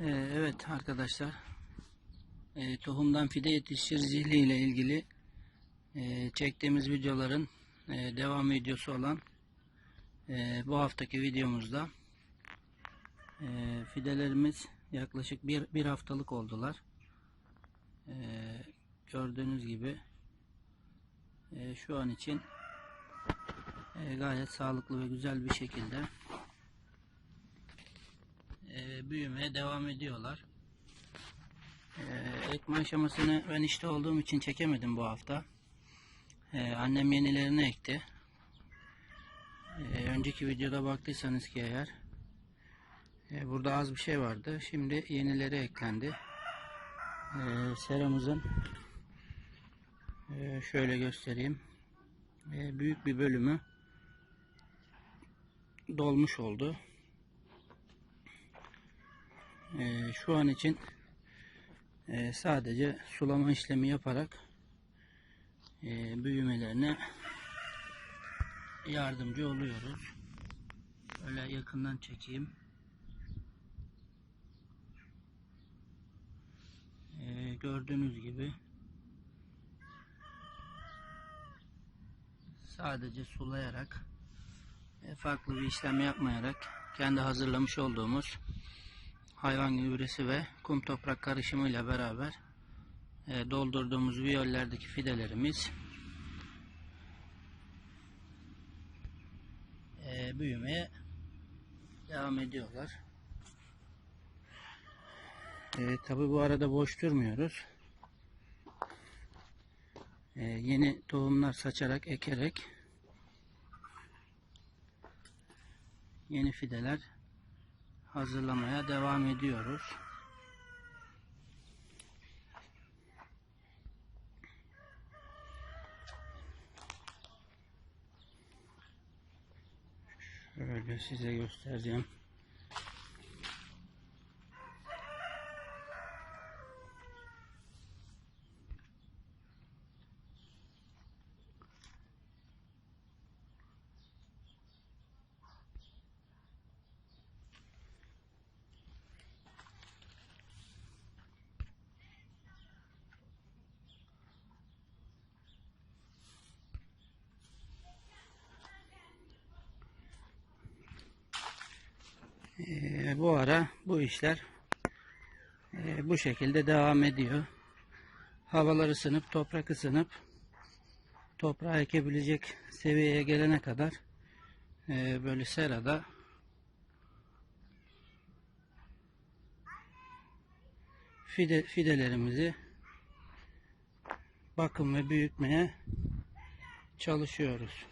Ee, evet arkadaşlar Ee, tohumdan fide yetiştiriciliği ile ilgili e, çektiğimiz videoların e, devam videosu olan e, bu haftaki videomuzda fidelerimiz yaklaşık bir, bir haftalık oldular. Gördüğünüz gibi şu an için gayet sağlıklı ve güzel bir şekilde büyümeye devam ediyorlar. E, ekme aşamasını ben işte olduğum için çekemedim bu hafta. E, annem yenilerini ekti. E, önceki videoda baktıysanız ki eğer e, burada az bir şey vardı. Şimdi yenileri eklendi. E, seramızın e, şöyle göstereyim. E, büyük bir bölümü dolmuş oldu. Ee, şu an için e, sadece sulama işlemi yaparak e, büyümelerine yardımcı oluyoruz. Öyle yakından çekeyim. Ee, gördüğünüz gibi sadece sulayarak e, farklı bir işlem yapmayarak kendi hazırlamış olduğumuz hayvan gübresi ve kum toprak karışımıyla beraber e, doldurduğumuz viyollerdeki fidelerimiz e, büyümeye devam ediyorlar. E, Tabi bu arada boş durmuyoruz. E, yeni tohumlar saçarak, ekerek yeni fideler hazırlamaya devam ediyoruz. Şöyle size göstereceğim. Ee, bu ara bu işler e, bu şekilde devam ediyor. Havalar ısınıp toprak ısınıp toprağa ekebilecek seviyeye gelene kadar e, böyle serada fide, fidelerimizi bakım ve büyütmeye çalışıyoruz.